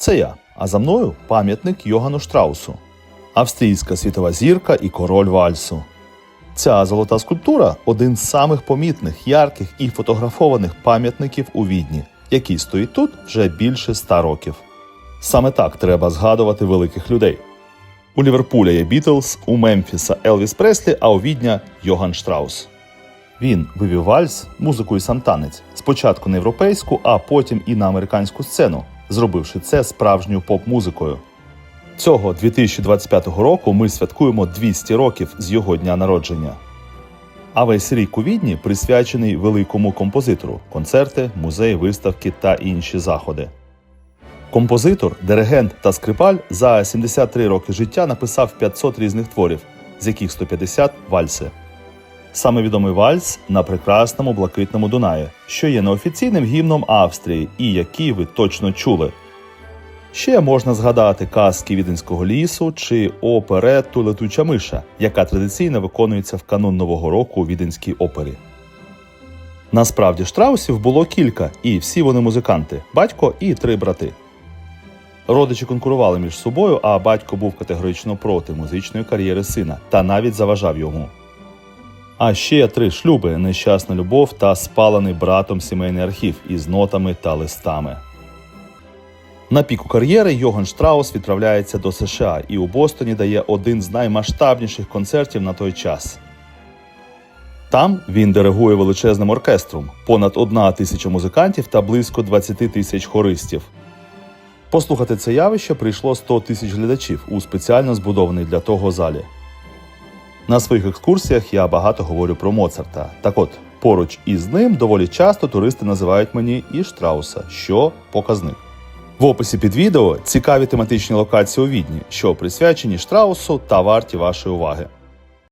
Це я, а за мною пам'ятник Йогану Штраусу, австрійська світова зірка і король вальсу. Ця золота скульптура один з самих помітних, ярких і фотографованих пам'ятників у Відні, який стоїть тут вже більше ста років. Саме так треба згадувати великих людей. У Ліверпуля є Бітлз, у Мемфіса Елвіс Преслі, а у Відня Йоган Штраус. Він вивів вальс, музику і сам танець спочатку на європейську, а потім і на американську сцену, зробивши це справжньою поп-музикою. Цього 2025 року ми святкуємо 200 років з його дня народження. А весь рік у Відні присвячений великому композитору: концерти, музеї, виставки та інші заходи. Композитор, диригент та скрипаль за 73 роки життя написав 500 різних творів, з яких 150 вальси. Саме відомий вальс на прекрасному блакитному Дунаї, що є неофіційним гімном Австрії і який ви точно чули. Ще можна згадати казки Віденського лісу чи оперетту Летуча миша, яка традиційно виконується в канун Нового року у Віденській опері. Насправді штраусів було кілька, і всі вони музиканти батько і три брати. Родичі конкурували між собою, а батько був категорично проти музичної кар'єри сина та навіть заважав йому. А ще три шлюби, нещасна любов та спалений братом сімейний архів із нотами та листами. На піку кар'єри Йоган Штраус відправляється до США і у Бостоні дає один з наймасштабніших концертів на той час. Там він диригує величезним оркестром, понад одна тисяча музикантів та близько 20 тисяч хористів. Послухати це явище прийшло 100 тисяч глядачів у спеціально збудований для того залі. На своїх екскурсіях я багато говорю про Моцарта. Так от, поруч із ним доволі часто туристи називають мені і Штрауса, що показник. В описі під відео цікаві тематичні локації у Відні, що присвячені Штраусу та варті вашої уваги.